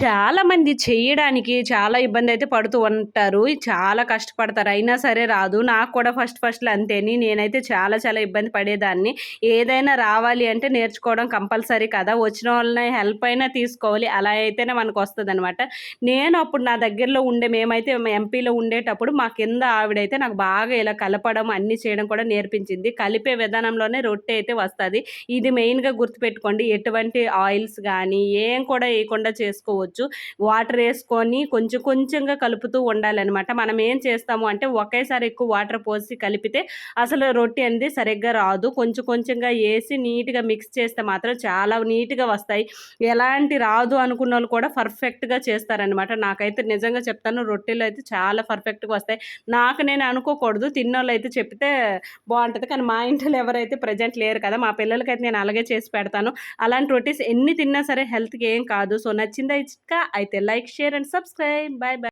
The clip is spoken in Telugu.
చాలామంది చేయడానికి చాలా ఇబ్బంది అయితే పడుతూ ఉంటారు. చాలా కష్టపడతారు. అయినా సరే రాదు. నాకు కూడా ఫస్ట్ ఫస్ట్‌లో అంతేని. నేనైతే చాలా చాలా ఇబ్బంది పడేదాన్ని. ఏదైనా రావాలి అంటే నేర్చుకోవడం కంపల్సరీ కదా! వచ్చిన వాళ్ళని హెల్ప్ అయినా తీసుకోవాలి. అలా అయితేనే మనకు వస్తుందన్నమాట నేను అప్పుడు నా దగ్గరలో ఉండే మేమైతే ఎంపీలో ఉండేటప్పుడు మా కింద ఆవిడైతే నాకు బాగా ఇలా కలపడం అన్నీ చేయడం కూడా నేర్పించింది. కలిపే విధానంలోనే రొట్టె అయితే వస్తుంది ఇది మెయిన్‌గా గుర్తుపెట్టుకోండి. ఎటువంటి ఆయిల్స్ కానీ ఏం కూడా వేయకుండా చేసుకోవచ్చు. వాటర్ వేసుకొని కొంచెం కొంచెంగా కలుపుతూ ఉండాలన్నమాట మనం ఏం చేస్తాము అంటే ఒకేసారి ఎక్కువ వాటర్ పోసి కలిపితే అసలు రొట్టె అనేది సరిగ్గా రాదు. కొంచెం కొంచెంగా వేసి నీట్‌గా మిక్స్ చేస్తే మాత్రం చాలా నీట్‌గా వస్తాయి. ఎలాంటి రాదు అనుకున్న వాళ్ళు కూడా పర్ఫెక్ట్‌గా చేస్తారనమాట. నాకైతే నిజంగా చెప్తాను రొట్టెలు అయితే చాలా పర్ఫెక్ట్‌గా వస్తాయి. నాకు నేను అనుకోకూడదు. తిన్నోళ్ళైతే చెప్తే బాగుంటుంది కానీ మా ఇంట్లో ఎవరైతే ప్రెజెంట్ లేరు కదా! మా పిల్లలకైతే నేను అలాగే చేసి పెడతాను. అలాంటి రొట్టెస్ ఎన్ని తిన్నా సరే హెల్త్‌కి ఏం కాదు. సో, నచ్చిందా ఈ అయితే like, share and subscribe. Bye bye.